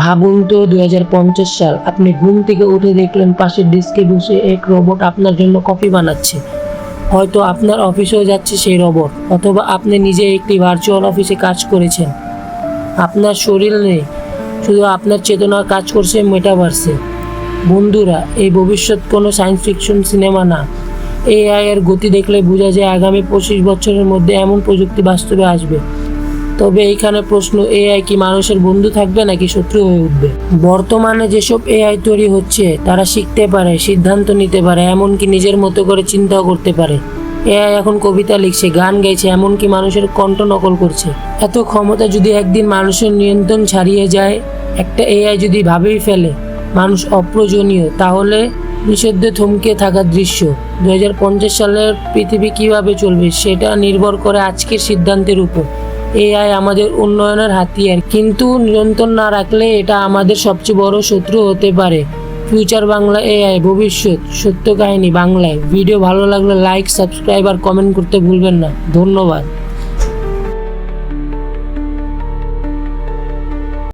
ভাবুন তো দু হাজার পঞ্চাশ সাল, আপনি ঘুম থেকে উঠে দেখলেন পাশের ডেস্কে বসে এক রোবট আপনার জন্য কফি বানাচ্ছে। হয়তো আপনার অফিসেও যাচ্ছে সেই রোবট অথবা আপনি নিজে একটি ভার্চুয়াল অফিসে কাজ করেছেন। আপনার শরীর নেই, শুধু আপনার চেতনা কাজ করছে মেটাভার্সে বন্ধুরা, এই ভবিষ্যৎ কোনো সায়েন্স ফিকশন সিনেমা না। এআই এর গতি দেখলে বোঝা যায় আগামী পঁচিশ বছরের মধ্যে এমন প্রযুক্তি বাস্তবে আসবে। তবে এইখানে প্রশ্ন, এআই কি মানুষের বন্ধু থাকবে নাকি শত্রু হয়ে উঠবে? বর্তমানে যেসব এআই তৈরি হচ্ছে, তারা শিখতে পারে, সিদ্ধান্ত নিতে পারে, এমনকি নিজের মতো করে চিন্তাও করতে পারে। এআই এখন কবিতা লিখছে, গান গাইছে, এমনকি মানুষের কণ্ঠ নকল করছে। এত ক্ষমতা যদি একদিন মানুষের নিয়ন্ত্রণ ছাড়িয়ে যায়, একটা এআই যদি ভাবেই ফেলে, মানুষ অপ্রয়োজনীয়, তাহলে নিষিদ্ধ থমকে থাকার দৃশ্য। দু হাজার পঞ্চাশ সালের পৃথিবী কীভাবে চলবে, সেটা নির্ভর করে আজকের সিদ্ধান্তের উপর। এআই আমাদের উন্নয়নের হাতিয়ার। কিন্তু নিয়ন্ত্রণ না রাখলে এটা আমাদের সবচেয়ে বড় শত্রু হতে পারে। ফিউচার বাংলা এআই, ভবিষ্যৎ, সত্য কাহিনী বাংলায়। ভিডিও ভালো লাগলে লাইক, সাবস্ক্রাইব আর কমেন্ট করতে ভুলবেন না। ধন্যবাদ।